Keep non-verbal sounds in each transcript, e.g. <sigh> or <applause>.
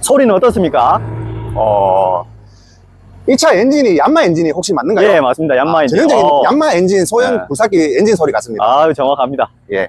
소리는 어떻습니까? 어, 이 차 엔진이 얀마 엔진이 혹시 맞는가요? 예, 맞습니다. 얀마 아, 엔진. 전형적인 어. 얀마 엔진 소형 네. 굴삭기 엔진 소리 같습니다. 아, 정확합니다. 예.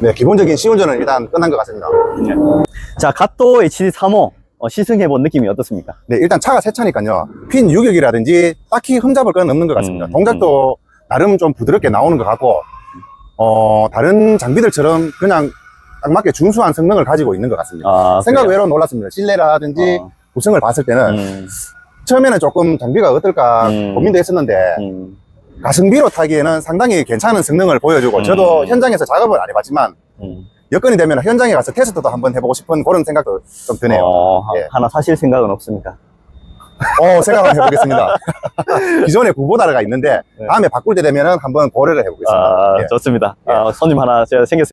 네, 기본적인 시운전은 일단 끝난 것 같습니다. 자, 갓도 HD35 어, 시승해본 느낌이 어떻습니까? 네, 일단 차가 새 차니까요. 핀 유격이라든지 딱히 흠잡을 건 없는 것 같습니다. 음, 동작도 나름 좀 부드럽게 나오는 것 같고, 어, 다른 장비들처럼 그냥 딱 맞게 준수한 성능을 가지고 있는 것 같습니다. 아, 생각 그래요? 외로 놀랐습니다. 실내라든지 어. 구성을 봤을 때는 음, 처음에는 조금 장비가 어떨까 음. 고민도 했었는데 음, 가성비로 타기에는 상당히 괜찮은 성능을 보여주고 음. 저도 현장에서 작업을 안 해봤지만 음. 여건이 되면 현장에 가서 테스트도 한번 해보고 싶은 그런 생각도 좀 드네요. 어, 하- 예. 하나 사실 생각은 없습니까? 어, 생각을 해보겠습니다. <laughs> 기존에 구보다르가 있는데 네. 다음에 바꿀 때 되면 한번 고려를 해보겠습니다. 아, 예. 좋습니다. 예. 아, 손님 하나 제가 생겼습니다.